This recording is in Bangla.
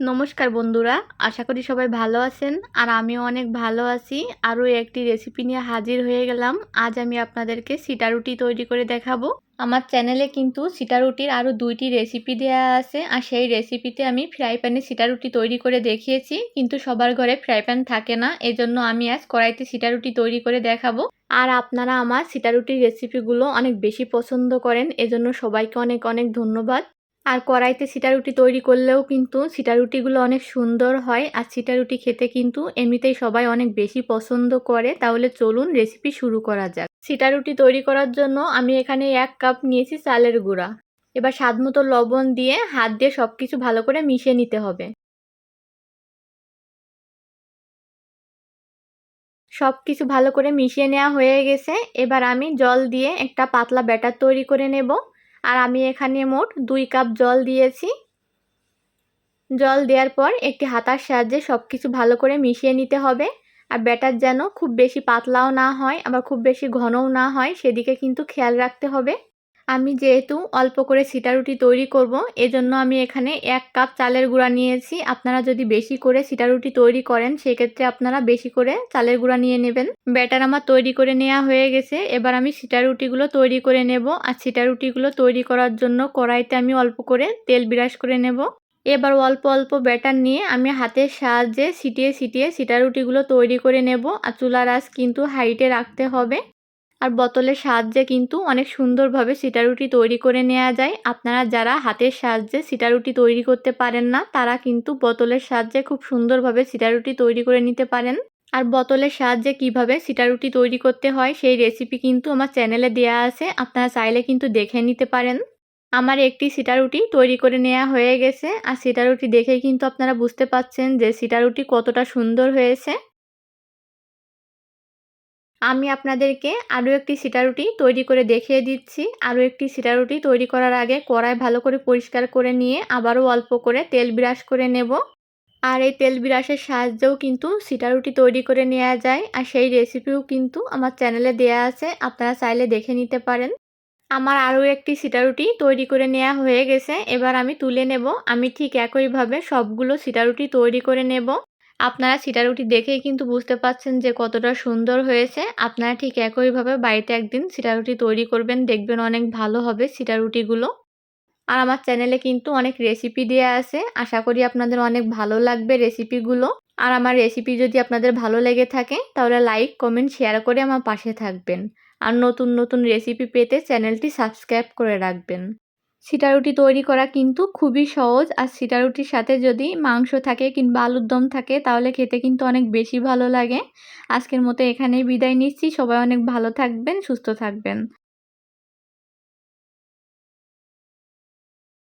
নমস্কার বন্ধুরা, আশা করি সবাই ভালো আছেন আর আমিও অনেক ভালো আছি। আরও একটি রেসিপি নিয়ে হাজির হয়ে গেলাম। আজ আমি আপনাদেরকে সিটা রুটি তৈরি করে দেখাবো। আমার চ্যানেলে কিন্তু সিটা রুটির আরও দুইটি রেসিপি দেওয়া আছে আর সেই রেসিপিতে আমি ফ্রাই প্যানে সিটা রুটি তৈরি করে দেখিয়েছি। কিন্তু সবার ঘরে ফ্রাই প্যান থাকে না, এজন্য আমি আজ কড়াইতে সিটা রুটি তৈরি করে দেখাবো। আর আপনারা আমার সিটা রুটির রেসিপিগুলো অনেক বেশি পছন্দ করেন, এজন্য সবাইকে অনেক অনেক ধন্যবাদ। আর কড়াইতে সিটা রুটি তৈরি করলেও কিন্তু সিটা রুটিগুলো অনেক সুন্দর হয় আর সিটা রুটি খেতে কিন্তু এমনিতেই সবাই অনেক বেশি পছন্দ করে। তাহলে চলুন রেসিপি শুরু করা যাক। সিটা রুটি তৈরি করার জন্য আমি এখানে এক কাপ নিয়েছি চালের গুঁড়া। এবার স্বাদ মতো লবণ দিয়ে হাত দিয়ে সব কিছু ভালো করে মিশিয়ে নিতে হবে। সব কিছু ভালো করে মিশিয়ে নেওয়া হয়ে গেছে। এবার আমি জল দিয়ে একটা পাতলা ব্যাটার তৈরি করে নেব। আর আমি এখানে মোট দুই কাপ জল দিয়েছি। জল দেওয়ার পর একটি হাতার সাহায্যে সব কিছু ভালো করে মিশিয়ে নিতে হবে। আর ব্যাটার যেন খুব বেশি পাতলাও না হয়, আবার খুব বেশি ঘনও না হয়, সেদিকে কিন্তু খেয়াল রাখতে হবে। আমি যেহেতু অল্প করে সিটা রুটি তৈরি করব, এজন্য আমি এখানে এক কাপ চালের গুঁড়া নিয়েছি। আপনারা যদি বেশি করে সিটা রুটি তৈরি করেন, সেক্ষেত্রে আপনারা বেশি করে চালের গুঁড়া নিয়ে নেবেন। ব্যাটার আমার তৈরি করে নেওয়া হয়ে গেছে। এবার আমি সিটা রুটিগুলো তৈরি করে নেব। আর সিটা রুটিগুলো তৈরি করার জন্য কড়াইতে আমি অল্প করে তেল বিরাস করে নেব। এবার অল্প অল্প ব্যাটার নিয়ে আমি হাতের সাহায্যে সিটিয়ে সিটিয়ে সিটা রুটিগুলো তৈরি করে নেব। আর চুলার আঁচ কিন্তু হাইটে রাখতে হবে। আর বোতলের সাহায্যে কিন্তু অনেক সুন্দরভাবে সিটারুটি তৈরি করে নেওয়া যায়। আপনারা যারা হাতের সাহায্যে সিটারুটি তৈরি করতে পারেন না, তারা কিন্তু বোতলের সাহায্যে খুব সুন্দরভাবে সিটারুটি তৈরি করে নিতে পারেন। আর বোতলের সাহায্যে কীভাবে সিটারুটি তৈরি করতে হয়, সেই রেসিপি কিন্তু আমার চ্যানেলে দেয়া আছে, আপনারা চাইলে কিন্তু দেখে নিতে পারেন। আমার একটি সিটারুটি তৈরি করে নেওয়া হয়ে গেছে, আর সিটা রুটি দেখেই কিন্তু আপনারা বুঝতে পাচ্ছেন যে সিটারুটি কতটা সুন্দর হয়েছে। আমি আপনাদেরকে আরও একটি সিটা রুটি তৈরি করে দেখিয়ে দিচ্ছি। আরও একটি সিটা রুটি তৈরি করার আগে কড়াই ভালো করে পরিষ্কার করে নিয়ে আবারও অল্প করে তেল বিরাস করে নেব। আর এই তেল বিরাসের সাহায্যেও কিন্তু সিটা রুটি তৈরি করে নেওয়া যায়। আর সেই রেসিপিও কিন্তু আমার চ্যানেলে দেয়া আছে, আপনারা চাইলে দেখে নিতে পারেন। আমার আরও একটি সিটা রুটি তৈরি করে নেওয়া হয়ে গেছে। এবার আমি তুলে নেব। আমি ঠিক একইভাবে সবগুলো সিটা রুটি তৈরি করে নেব। আপনারা সিটা রুটি দেখেই কিন্তু বুঝতে পাচ্ছেন যে কতটা সুন্দর হয়েছে। আপনারা ঠিক একইভাবে বাড়িতে একদিন সিটা রুটি তৈরি করবেন, দেখবেন অনেক ভালো হবে সিটা রুটিগুলো। আর আমার চ্যানেলে কিন্তু অনেক রেসিপি দেওয়া আছে। আশা করি আপনাদের অনেক ভালো লাগবে রেসিপিগুলো আর আমার রেসিপি যদি আপনাদের ভালো লেগে থাকে, তাহলে লাইক কমেন্ট শেয়ার করে আমার পাশে থাকবেন। আর নতুন নতুন রেসিপি পেতে চ্যানেলটি সাবস্ক্রাইব করে রাখবেন। রুটি তৈরি করা কিন্তু খুবই সহজ। আর রুটির সাথে যদি মাংস থাকে কিংবা আলুর দম থাকে, তাহলে খেতে কিন্তু অনেক বেশি ভালো লাগে। আজকের মতো এখানেই বিদায় নিচ্ছি। সবাই অনেক ভালো থাকবেন, সুস্থ থাকবেন।